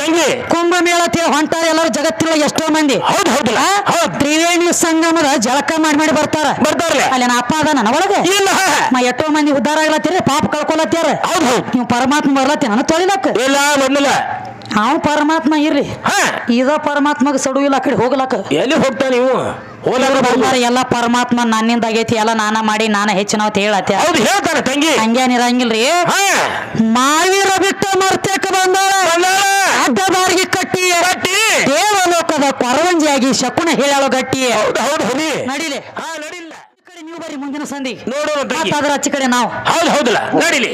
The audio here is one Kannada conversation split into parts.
ತಂಗಿ. ಕುಂಭಮೇಳ ತಿಳಿ ಹೊಂಟಾರ ಎಲ್ಲರೂ ಜಗತ್ತಿನ ಎಷ್ಟೋ ಮಂದಿ. ಹೌದು ಹೌದು. ತ್ರಿವೇಣಿ ಸಂಗಮದ ಜಳಕ ಮಾಡಿ ಮಾಡಿ ಬರ್ತಾರ. ಬರ್ತಾರಲ್ಲ. ಅಲ್ಲಿ ನಾ ಅಪ್ಪ ಅದ ನನ್ನ ಒಳಗೆ? ಇಲ್ಲ. ಮಾ ಎಷ್ಟೋ ಮಂದಿ ಉದ್ಧಾರ ಆಗ್ಲತ್ತೀರಿ ಪಾಪ ಕಳ್ಕೊಳತ್ತೀರ. ಹೌದು ಹೌದು. ನೀವು ಪರಮಾತ್ಮ ಬರ್ಲತ್ತೀನಿ ನಾನು ತೊಳಿಲಕ್ಕ. ಇಲ್ಲ ಬಂದಿಲ್ಲ. ಅವ ಪರಮಾತ್ಮ ಇರ್ರಿ ಇದ ಪರಮಾತ್ಮಗ ಸಡುವಿಲ್ಲ ಆ ಕಡೆ ಹೋಗ್ಲಕ್ಕ. ಎಲ್ಲಿ ಹೋಗ್ತಾ ನೀವು ಬರ್ತಾರ ಎಲ್ಲ ಪರಮಾತ್ಮ ನನ್ನಿಂದ ಆಗೈತಿ ಎಲ್ಲ ನಾನ ಮಾಡಿ ನಾನ ಹೆಚ್ಚಿನ ಅಂತ ಹೇಳತ್ತೆ ಹೌದು ಹೇಳ್ತಾರೆ ತಂಗಿ. ಹಂಗೇನ್ ಇರಂಗಿಲ್ರಿ? ಹಾ. ಮಾವೀರ ಬಿಟ್ಟ ಮರ್ತೇಕ ಬಂದಾಳ. ಅಡ್ಡ ಬಾರಿಗೆ ಕಟ್ಟಿ. ಕಟ್ಟಿ. ದೇವಲೋಕದ ಪರವಂಜಿಯಾಗಿ ಶಕುನ ಹೇಳೋ ಗಟ್ಟಿ. ಹೌದು ಹೌದು ಹುಲಿ. ನಡಿಲೆ. ಹಾ ನಡಿಲ್ಲ ಈ ಕಡೆ ನೀವು ಬರ್ರಿ ಮುಂದಿನ ಸಂಧಿ. ನೋಡೋಣ ಅಚ್ಚ ಕಡೆ ನಾವು. ಹೌದು ಹೌದಲ್ಲ. ನಡಿಲಿ.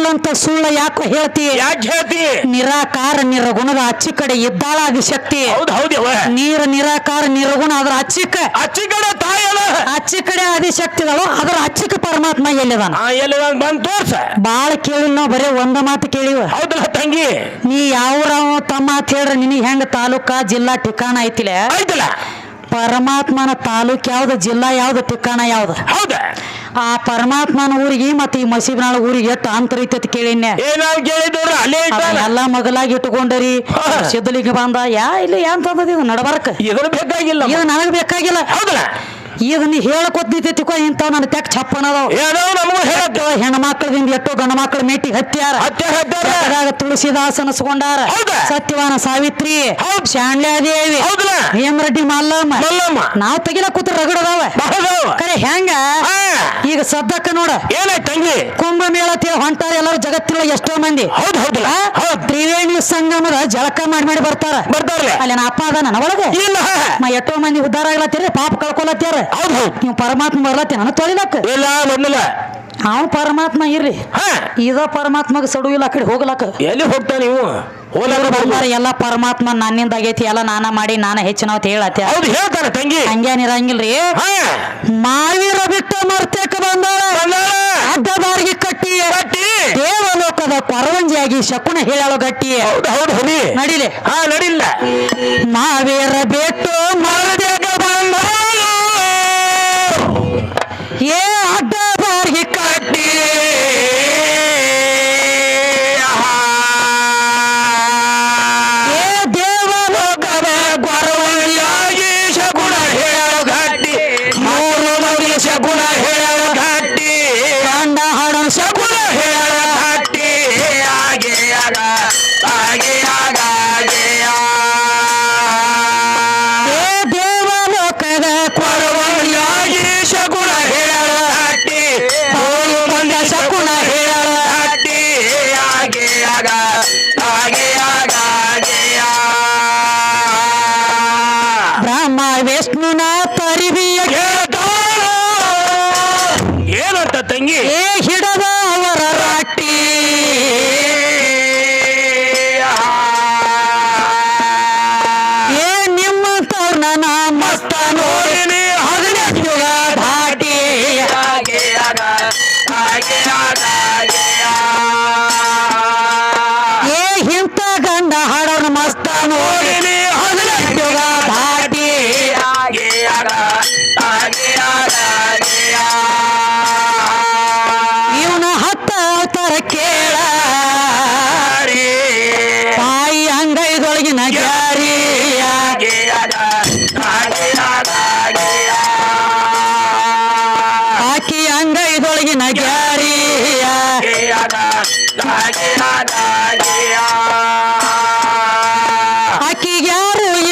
ಈಗೂ ಸುಳ್ಳು ಸುಳ್ಳ ಯಾಕೋ ಹೇಳ್ತಿ? ಯಾಕೆ ಹೇಳ್ತಿ? ನಿರಾಕಾರ ನಿರಗುಣದ ಅಚ್ಚಿ ಕಡೆ ಇದ್ದಾಳ ಅದು ಶಕ್ತಿ. ಹೌದು ಹೌದು ನೀರ ನಿರಾಕಾರ ನಿರಗುಣ ಅದ್ರ ಅಚ್ಚಿಕ. ಅಚ್ಚಿ ಕಡೆ ಅಚ್ಚಿ ಕಡೆ ಆದಿಶಕ್ತಿಗಳು ಅದ್ರ ಅಚ್ಚಿಕ ಪರಮಾತ್ಮ ಎಲ್ಲಿದಾನ? ಆ ಎಲ್ಲಿ ಬಂದ್ ತೋರ್ಸ. ಬಾಳ ಕೇಳಿ ನಾವು ಬರೀ ಒಂದ ಮಾತು ಕೇಳಿವ. ಹೌದಲ್ಲ ತಂಗಿ? ನೀ ಯಾವ ತಮ್ಮ ಅಂತ ಹೇಳ್ರ ನಿನಗೆ ಹೆಂಗ ತಾಲೂಕಾ ಜಿಲ್ಲಾ ಠಿಕಾಣ ಐತಿಲ್ಲ. ಪರಮಾತ್ಮನ ತಾಲೂಕ್ ಯಾವ್ದು ಜಿಲ್ಲಾ ಯಾವ್ದು ಠಿಕಾಣ ಯಾವ್ದು? ಹೌದ? ಆ ಪರಮಾತ್ಮನ ಊರಿಗೆ ಮತ್ತೆ ಈ ಮಸೀಬ್ನಾಳ ಊರಿಗೆ ಎಷ್ಟು ಅಂತರ ಐತಿ ಅಂತ ಕೇಳಿನ್ಯ ಅಲ್ಲೇ ಎಲ್ಲ ಮಗಲಾಗಿ ಇಟ್ಕೊಂಡರಿ ಸಿದ್ಧಲಿಂಗ ಬಂದ ಯಾ ಇಲ್ಲ ಏನ್ ತಂದದ ಇದು ನಡಬರ್ಕ? ಇದ್ರ ಬೇಕಾಗಿಲ್ಲ. ಇದು ನನಗ್ ಬೇಕಾಗಿಲ್ಲ. ಹೌದಲ್ಲ ಈಗ ನೀ ಇಂತ ನಿಂತಿಕೋ ಇಂಥವ್ ನನ್ನ ತೆಕ್ ಚಪ್ಪನ ಅದಾವ. ಏನೋ ನಮಗೂ ಹೆಣ್ಮಕ್ಳದಿಂದ ಎಷ್ಟೋ ಗಂಡ ಮಕ್ಳು ಮೇಟಿ ಹತ್ಯಾರ. ಹತ್ಯ ಹತ್ತಾರ ಅದ್ರಾಗ ತುಳಸಿದಾಸ್ ಅನಸ್ಕೊಂಡಾರ ಹೌದಾ? ಸತ್ಯವಾನ ಸಾವಿತ್ರಿ. ಶಾಂಡ್ಯಾದೇವಿ ಹೌದಲ್ಲ ಹೇಮರೆಡ್ಡಿ ಮಲ್ಲಮ್ಮ. ಮಲ್ಲಮ್ಮ. ನಾವ್ ತೆಗಿಲ ಕೂತ್ರ ರಗಡದವ ಕರೆ ಹೆಂಗ? ಈಗ ಸದ್ದಕ್ಕ ನೋಡ. ಏನಾಯ್ತಂಗಿ ಕುಂಭಮೇಳ ತಿಳಿ ಹೊಂಟಾರ ಎಲ್ಲರೂ ಜಗತ್ತಿನ ಎಷ್ಟೋ ಮಂದಿ. ಹೌದು ತ್ರಿವೇಣಿ ಸಂಗಮದ ಜಳಕ ಮಾಡಿ ಮಾಡಿ ಬರ್ತಾರ. ಅಲ್ಲಿ ನಾ ಅಪ್ಪ ಅದ ನನ್ನ ಒಳಗೆ ಎಷ್ಟೋ ಮಂದಿ ಉದ್ದಾರ ಆಗ್ಲತ್ತೀರಿ ಪಾಪ ಕಳ್ಕೊಲತ್ತೀರ ಹೌದ್. ಹೌದ್ ನೀವು ಪರಮಾತ್ಮ ಬರ್ಲತ್ತಿ ನಾನು ತೊಳಿಲಕ್ಕ. ಇಲ್ಲ ಬಂದಿಲ್ಲ. ಅವ ಪರಮಾತ್ಮ ಇರ್ರಿ ಹಾ. ಇದ ಪರಮಾತ್ಮಗ ಸಡು ಇಲ್ಲ ಆ ಕಡೆ ಹೋಗ್ಲಕ್ಕ. ಎಲ್ಲಿ ಹೋಗ್ತಾ ನೀವು? ಹೋಲಾರ ಬರ್ತಾರ ಎಲ್ಲ ಪರಮಾತ್ಮ ನನ್ನಿಂದ ಆಗೈತಿ ಎಲ್ಲ ನಾನ ಮಾಡಿ ನಾನ ಹೆಚ್ಚಿನ ಅಂತ ಹೇಳತ್ತೆ. ಹೌದು ಹೇಳ್ತಾರೆ ತಂಗಿ. ಹಂಗೇನಿರಂಗಿಲ್ರಿ ಹಾ. ಮಾವೀರ ಬಿಟ್ಟ ಮರ್ತೇಕ ಬಂದಾಳ. ಬಂದಾಳ. ಅಡ್ಡ ಬಾರಿಗೆ ಕಟ್ಟಿ. ಕಟ್ಟಿ. ದೇವಲೋಕದ ಕೊರವಂಜಿಯಾಗಿ ಶಕುನ ಹೇಳೋ ಗಟ್ಟಿ. ಹೌದು ಹೌದು ನಡಿಲೆ. ಹಾ ನಡಿಲ್ಲ ಮಾವೀರ ಬಿಟ್ಟು ಮರದೇಗ ತಂಗಿ. ಏ ಹಿಡದ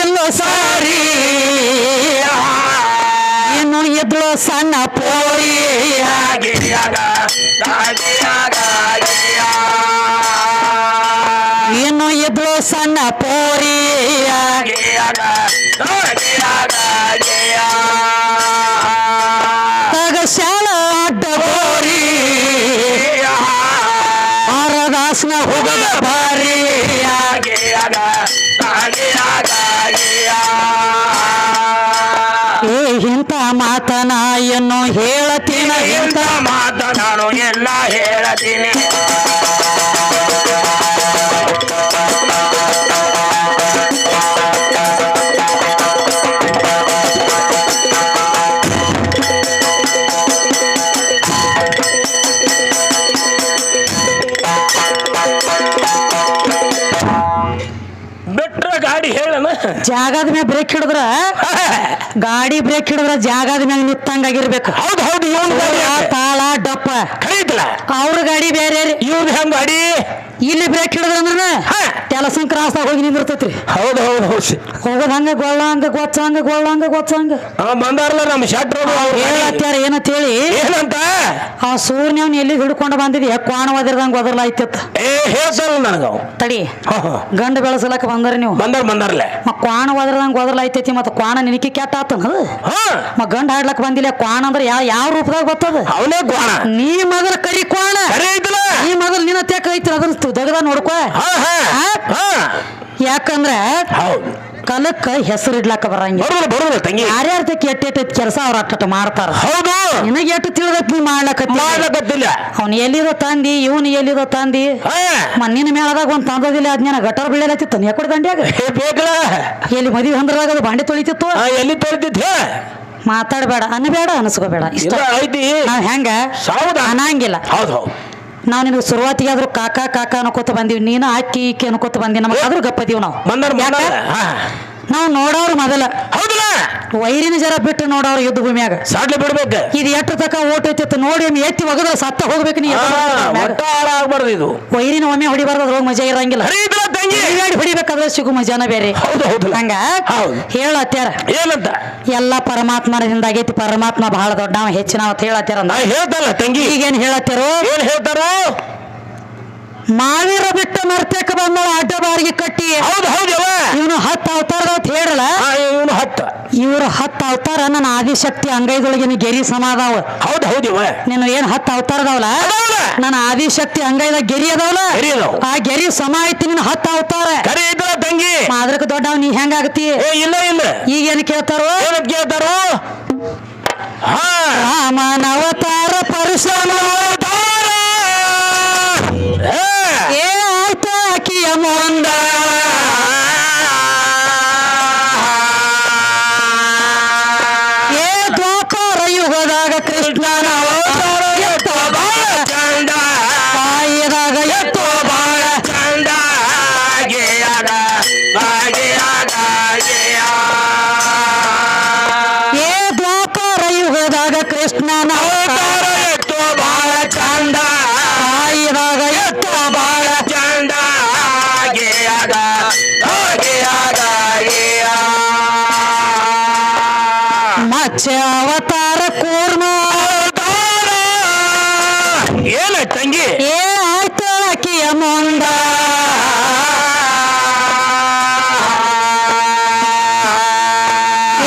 ಇಲ್ಲ ಸಾರಿ ಇನ್ನು ಸಣ್ಣ ಪೋರಿ ಇನ್ನು ಸಣ್ಣ ಪೋರಿ ಇಂಥ ಮಾತನ ಎನ್ನು ಹೇಳತೀನ ಇಂಥ ಮಾತನಾಡು ಎಲ್ಲ ಹೇಳತೀನಿ. ಜಾಗದ ಮ್ಯಾಗ ಬ್ರೇಕ್ ಹಿಡಿದ್ರ ಗಾಡಿ ಬ್ರೇಕ್ ಹಿಡಿದ್ರ ಜಾಗದ ಮ್ಯಾಗ ನಿತ್ತಂಗಾಗಿರ್ಬೇಕು ಹೌದು ಹೌದು ಇವನ್ ತಾಳ ಡಪ್ಪ. ಕರೀತಲ್ಲ ಅವ್ರ ಗಾಡಿ ಬೇರೆ ಇವ್ರ ಇವ್ನ ಹೆಂಗ್ ಗಾಡಿ? ಇಲ್ಲಿ ಬ್ರೇಕ್ ಹಿಡಿದ್ರ ಹಾ. ಕ್ರಾಸ್ ಹೋಗಿ ನಿಂದಿರ್ತೈತ್ರಿ ಹೌದು ಹೌದು ಹೌದು. ಹೋಗೋದ್ ಹಂಗ ಗೊಳ್ಳ ಹಂಗ ಗೊಚ್ಚ ಹಂಗ ಗೊಳ್ಳ ಹಂಗ ಗೊಚ್ಚ ಹಂಗ. ಬಂದಾರಲ್ಲ ನಮ್ಮ ಶೆಟ್ರು ಹೇಳತ್ಯಾರ ಏನಂತ ಹೇಳಿ? ಏನಂತ? ಆ ಸೂರ್ಯ ಎಲ್ಲಿ ಹಿಡ್ಕೊಂಡು ಬಂದಿದ್ಯ ಕ್ವಾಣ ಒದರ್ದಂಗ ಒದರ್ಲಾಯ್ತಿತ್ತ. ಏ ಹೇಳ್ಸಲ್ಲ ನನಗ ಅವ. ತಡಿ. ಗಂಡ ಬೆಳೆಸಲಕ್ಕ ಬಂದ್ರ ನೀವು. ಬಂದಾರ ಬಂದಾರಲ್ಲ ಕ್ವಾಣ ಒದರ್ದಂಗ ಐತೈತಿ ಮತ್ತ ಕ್ವಾಣ ನಿನಕಿ ಕೆಟ್ಟ ಆತನ ಹಾ. ಮ ಗಂಡ ಹಾಡ್ಲಕ್ ಬಂದಿಲ್ಲ ಕ್ವಾಣ ಅಂದ್ರೆ ಯಾವ ಯಾವ ರೂಪದಾಗ ಬರ್ತದ ಅವನೇ ಕೋಣ ನೀ ಮೊದಲ ಕರಿ ಕ್ವಾಣ. ನೀ ಮಗಲ್ ನಿನ್ನ ತೆಕ್ಕ ಐತಿ ಅದನ್ನ ದಗದ ನೋಡ್ಕೊ. ಹಾ ಹಾ ಹಾ? ಯಾಕಂದ್ರ ಹೌದು. ಕಲಕ್ಕ ಹೆಸರು ಇಡ್ಲಾಕ ಬರಂಗಿಲ್ಲ ಬರೋಲ್ಲ ತಂಗಿ. ಯಾರ್ಯಾರ್ದ ಕೆಟ್ಟ ಎಟ್ಟ ಕೆಲಸ ಅವ್ರ ಅಟ್ಟ ಮಾಡ್ತಾರ. ಹೌದು. ನಿನಗೆ ಎಷ್ಟು ತಿಳಿದೈತಿ ನೀ ಮಾಡ್ಲಕತ್ತಿ? ಮಾಡ್ಲಕತ್ತಿಲ್ಲ. ಅವ್ನ ಎಲ್ಲಿರೋ ತಂದಿ ಇವನ್ ಎಲ್ಲಿರೋ ತಂದಿ? ಮಣ್ಣಿನ ಮೇಳದಾಗ ಒಂದ್ ತಂದದಿಲ್ಲ ಅದ್ನ ಗಟರ್ ಬೆಳೆಯಲತ್ತಿತ್ತು ನೀ ಕೊಡ ದಂಡ್ಯಾಗ. ಬೇಕಲ್ಲ ಎಲ್ಲಿ ಮದುವೆ ಹಂದ್ರದಾಗ ಅದು ಬಾಂಡೆ ತೊಳಿತಿತ್ತು? ಎಲ್ಲಿ ತೊಳಿತಿದ್ದೆ? ಮಾತಾಡಬೇಡ ಅನ್ನಬೇಡ ಅನ್ಸ್ಕೋಬೇಡ. ಇಷ್ಟ. ಐತಿ. ನಾವ್ ಹೆಂಗ? ಅನ್ನಂಗಿಲ್ಲ ಹೌದು ಹೌದು. ನಾವ್ ನಿನಗೆ ಶುರುವಾತಿಗೆ ಆದ್ರೂ ಕಾಕಾ ಕಾಕ ಅನ್ಕೋತ ಬಂದೀವಿ ನೀನು ಅಕ್ಕಿ ಇಕ್ಕಿ ಅನ್ಕೋತ ಬಂದಿ ನಮಗೆ ಆದ್ರೂ ಗಪ್ಪದೀವಿ ನಾವು. ಬಂದಾರ ಹಾ. ನಾವು ನೋಡೋರು ಮೊದಲ. ಹೌದಲ್ಲ? ವೈರಿನ ಜರ ಬಿಟ್ಟು ನೋಡೋರು ಯುದ್ಧ ಭೂಮಿಯಾಗ. ಸಾಡ್ಲಿ ಬಿಡ್ಬೇಕು. ಇದು ಎಟ್ಟ ತಕ ಓಟ್ ಐತಿತ್ತು ನೋಡಿ ಎತ್ತಿ ಒಗದ್ರ ಸತ್ತ ಹೋಗ್ಬೇಕು ನೀ. ಹಾಳಾಗ್ಬಾರ್ದು ಇದು. ವೈರಿನ ಒಮ್ಮೆ ಹೊಡಿಬಾರ್ದು ಅದ್ರೊಳಗೆ ಮಜಾ ಇರಂಗಿಲ್ಲ. ತಿರುಗಾಡಿ ಹೊಡಿಬೇಕಾದ್ರೆ ಸಿಗು ಮಜಾನ ಬೇರೆ. ಹೌದು ಹೌದು. ಹಂಗ ಏನಂತ? ಎಲ್ಲ ಪರಮಾತ್ಮನದಿಂದ ಆಗೈತಿ ಪರಮಾತ್ಮ ಬಹಳ ದೊಡ್ಡ ಹೆಚ್ಚಿನ ಅಂತ ಹೇಳತ್ತಾರ ನಾ ಹೇಳ್ತಲ್ಲ ತಂಗಿ. ಈಗೇನ್ ಹೇಳತ್ಯಾರೋ ಏನ್ ಹೇಳ್ತಾರೋ? ಮಾವೀರ ಬಿಟ್ಟು ನರ್ತಕ ಬಂದ ಅಡ್ಡ ಬಾರಿಗೆ ಕಟ್ಟಿ. ಹೌದು ಹೌದು ಯವ್ವ. ಇವನು ಹತ್ತು ಅವತಾರದ ಅಂತ ಹೇಳಲ್ಲ ಇವನು ಹತ್ತ. ಇವ್ರ ಹತ್ತು ಅವತಾರ ನನ್ನ ಆದಿಶಕ್ತಿ ಅಂಗೈದೊಳಗಿನ ಗೆರಿ ಸಮ ಅದಾವ. ಹೌದು. ನೀನು ಏನ್ ಹತ್ತು ಅವತಾರದವಲ್ಲ? ನನ್ನ ಆದಿಶಕ್ತಿ ಅಂಗೈದ ಗೆರಿ ಅದಾವಲ್ಲ. ಆ ಗೆರಿ ಸಮ ಐತಿ ನಿನ್ನ ಹತ್ತು ಅವತಾರ. ತಂಗಿ. ಅದಕ್ಕೆ ದೊಡ್ಡವ ನೀ ಹೆಂಗಾಗತಿ ಇಲ್ಲ ಇಲ್ಲ. ಈಗ ಏನ್ ಕೇಳ್ತಾರೋ? ಕೇಳ್ತಾರೋ? ಹಾ. ರಾಮನ ಅವತಾರ ಪರಶುರಾಮ ಅವತಾರ. ಏ ಆಯ್ತು ಆಕಿಯ ಮುಂದ. ಏ ದ್ವಾಪರ ಯುಗದಾಗ ಕೃಷ್ಣನ ಅವತಾರ ಕೂರ್ಮ. ಏನ ತಂಗಿ? ಏ ಆಯ್ತು ಆಕಿಯ ಮುಂದ.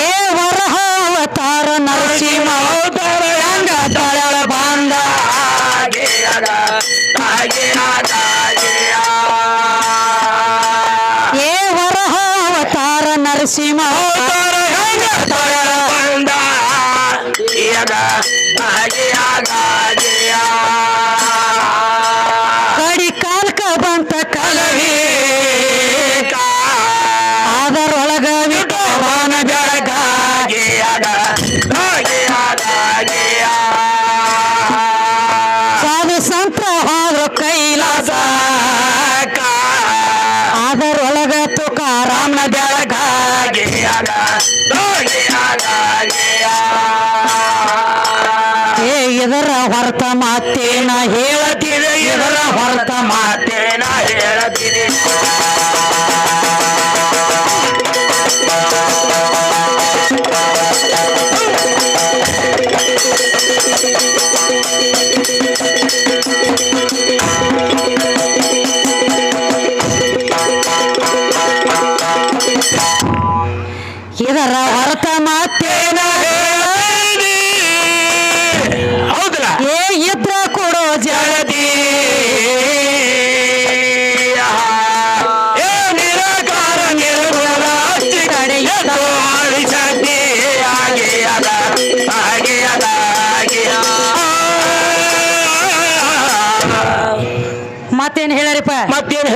ಏ ವರಹ ಅವತಾರ ನರಸಿಂಹ. ಅವತಾರ ಹೆಂಗ? ತಳಳ ಬಂದ. ಏ ವರಹ ಅವತಾರ ನರಸಿಂಹ. ಅದರೊಳಗ ತುಕಾರಾಮನ ಬೆಳಗ ಏ ಇದರ ಹೊರತ ಮಾತೇನ ಹೇಳದಿದೆ ಇದರ ಹೊರತ ಮಾತೆ ಮಾತೇನ ಹೇಳತೀನಿ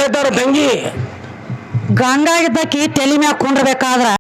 ಹೇಳ್ತಾರ ತಂಗಿ ಗಂಗಾಗಿದ್ದಕ್ಕಿ ತಲೆ ಮ್ಯಾಗ ಕುಂಡ್ರಬೇಕಾದ್ರ